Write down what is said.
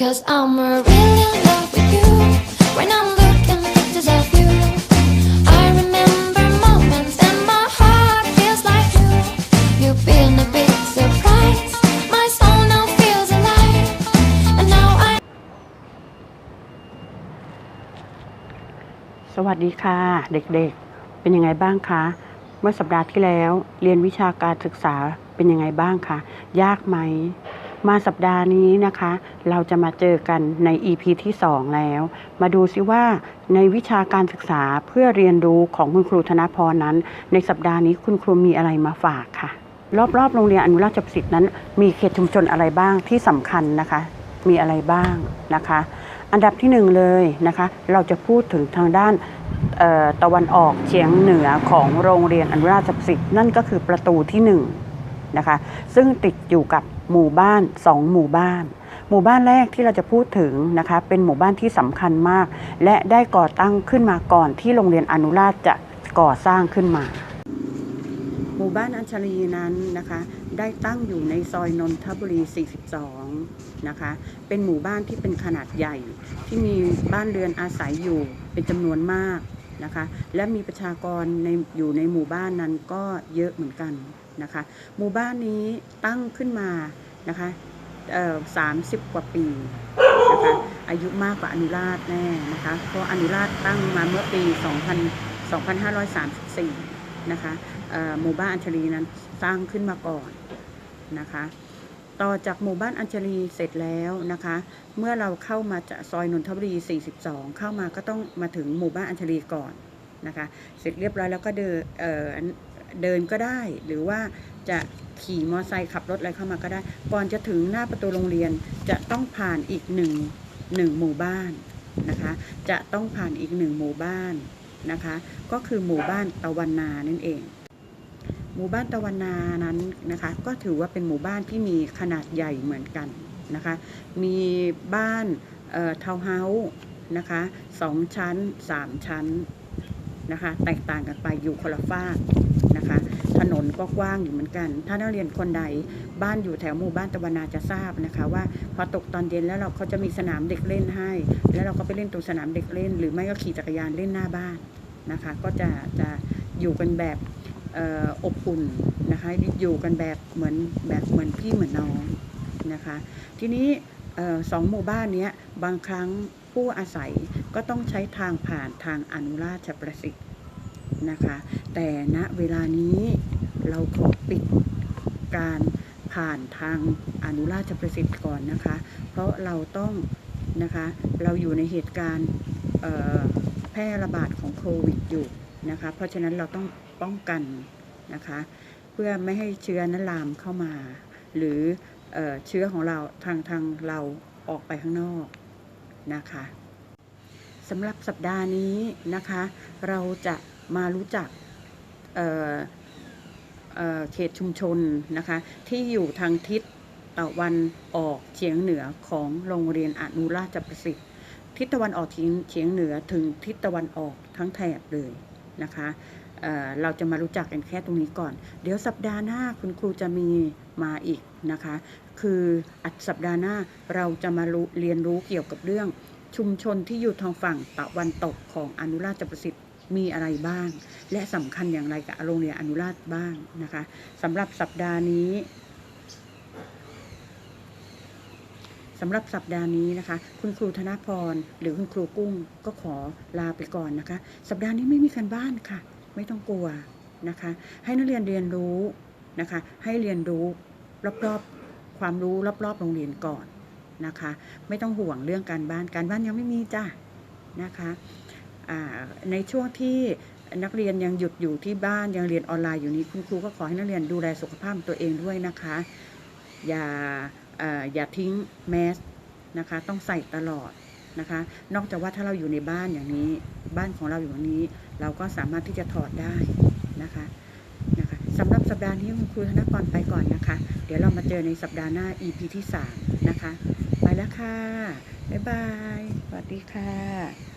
Cause I'm a really in love with you when I'm looking pictures of you. I remember moments and my heart feels like you. You've been a big surprise. My soul now feels alive. And now I สวัสดีค่ะ เด็กๆ เป็นยังไงบ้างคะ เมื่อสัปดาห์ที่แล้วเรียนวิชาการศึกษาเป็นยังไงบ้างคะ ยากไหม มาสัปดาห์นี้นะคะ เราจะมาเจอกันใน EP ที่ 2 แล้ว มาดูซิว่าในวิชาการศึกษาเพื่อเรียนรู้ของคุณครูธนพรนั้น ในสัปดาห์นี้คุณครูมีอะไรมาฝากค่ะ รอบๆ โรงเรียนอนุราชประสิทธิ์นั้น มีเขตชุมชนอะไรบ้างที่สำคัญนะคะ มีอะไรบ้างนะคะ อันดับที่หนึ่งเลยนะคะ เราจะพูดถึงทางด้านตะวันออกเฉียงเหนือของโรงเรียนอนุราชประสิทธิ์นั่นก็คือประตูที่หนึ่งนะคะซึ่งติดอยู่กับ หมู่บ้านสองหมู่บ้าน หมู่บ้านแรกที่เราจะพูดถึงนะคะเป็นหมู่บ้านที่สำคัญมาก และได้ก่อตั้งขึ้นมาก่อนที่โรงเรียนอนุราชจะก่อสร้างขึ้นมา หมู่บ้านอัญชลีนั้นนะคะได้ตั้งอยู่ในซอยนนทบุรี 42 นะคะ เป็นหมู่บ้านที่เป็นขนาดใหญ่ ที่มีบ้านเรือนอาศัยอยู่เป็นจำนวนมาก นะคะ และมีประชากรในอยู่ในหมู่บ้านนั้นก็เยอะเหมือนกันนะคะ หมู่บ้านนี้ตั้งขึ้นมานะคะเอ่อ30กว่าปีนะคะอายุมากกว่าอนุราชแน่นะคะเพราะอนุราชตั้งมาเมื่อปี 2000 2534 นะคะหมู่บ้านอัญชลีนั้นสร้างขึ้นมาก่อนนะคะ ต่อจากหมู่บ้านอัญชลีเสร็จแล้วนะคะ เมื่อเราเข้ามาจากซอยนนทบุรี 42 เข้ามาก็ต้องมาถึงหมู่บ้านอัญชลีก่อนนะคะ เสร็จเรียบร้อยแล้วก็เดินเเดินก็ได้ หรือว่าจะขี่มอเตอร์ไซค์ขับรถอะไรเข้ามาก็ได้ ก่อนจะถึงหน้าประตูโรงเรียนจะต้องผ่านอีกหนึ่งหนึ่งหมู่บ้านนะคะ จะต้องผ่านอีกหนึ่งหมู่บ้านนะคะ ก็คือหมู่บ้านตะวันนานั่นเอง หมู่บ้านตะวันนานั้นนะคะก็ถือว่าเป็นหมู่บ้านที่มีขนาดใหญ่เหมือนกันนะคะมีบ้านเทาวน์เฮาส์นะคะสองชั้นสามชั้นนะคะแตกต่างกันไปอยู่คนละฝากนะคะถนนก็กว้างอยู่เหมือนกัน ถ้านักเรียนคนใดบ้านอยู่แถวหมู่บ้านตะวันนาจะทราบนะคะว่าพอตกตอนเย็นแล้วเราเขาจะมีสนามเด็กเล่นให้ แล้วเราก็ไปเล่นตรงสนามเด็กเล่น หรือไม่ก็ขี่จักรยานเล่นหน้าบ้านนะคะก็จะจะอยู่กันแบบ อบอุ่นนะคะอยู่กันแบบเหมือนแบบเหมือนพี่เหมือนน้องนะคะ ทีนี้สองหมู่บ้านเนี้ยบางครั้งผู้อาศัยก็ต้องใช้ทางผ่านทางอนุราชประสิทธิ์นะคะ แต่ณเวลานี้เราขอปิดการผ่านทางอนุราชประสิทธิ์ก่อนนะคะ เพราะเราต้องนะคะเราอยู่ในเหตุการณ์แพร่ระบาดของโควิดอยู่ นะคะ เพราะฉะนั้นเราต้องป้องกันนะคะ เพื่อไม่ให้เชื้อนั้นลามเข้ามา หรือเอเชื้อของเราทางทางเราออกไปข้างนอกนะคะสำหรับสัปดาห์นี้นะคะ เราจะมารู้จักเเเขตชุมชนนะคะ ที่อยู่ทางทิศตะวันออกเฉียงเหนือของโรงเรียนอนุราชประสิทธิ์ ทิศตะวันออกเฉียงเหนือถึงทิศตะวันออกทั้งแถบเลย นะคะเเราจะมารู้จักกันแค่ตรงนี้ก่อน เดี๋ยวสัปดาห์หน้าคุณครูจะมีมาอีกนะคะ คืออัดสัปดาห์หน้าเราจะมารู้เรียนรู้เกี่ยวกับเรื่องชุมชนที่อยู่ทางฝั่งตะวันตกของอนุราชประสิทธิ์มีอะไรบ้าง และสำคัญอย่างไรกับโรงเรียนอนุราชบ้างนะคะสำหรับสัปดาห์นี้ สำหรับสัปดาห์นี้นะคะ คุณครูธนพร หรือคุณครูกุ้งก็ขอลาไปก่อนนะคะ สัปดาห์นี้ไม่มีการบ้านค่ะ ไม่ต้องกลัวนะคะ ให้นักเรียนเรียนรู้นะคะ ให้เรียนรู้รอบๆความรู้รอบๆโรงเรียนก่อนนะคะ ไม่ต้องห่วงเรื่องการบ้านการบ้านยังไม่มีจ้ะนะคะในช่วงที่นักเรียนยังหยุดอยู่ที่บ้านยังเรียนออนไลน์อยู่นี้คุณครูก็ขอให้นักเรียนดูแลสุขภาพตัวเองด้วยนะคะ อย่า อย่าทิ้งแมสนะคะ ต้องใส่ตลอดนะคะ นอกจากว่าถ้าเราอยู่ในบ้านอย่างนี้ บ้านของเราอยู่อย่างนี้ เราก็สามารถที่จะถอดได้นะคะนะคะสำหรับสัปดาห์นี้คุณครูธนกรไปก่อนนะคะ เดี๋ยวเรามาเจอในสัปดาห์หน้า EP ที่ 3 นะคะ ไปแล้วค่ะ บ๊ายบาย สวัสดีค่ะ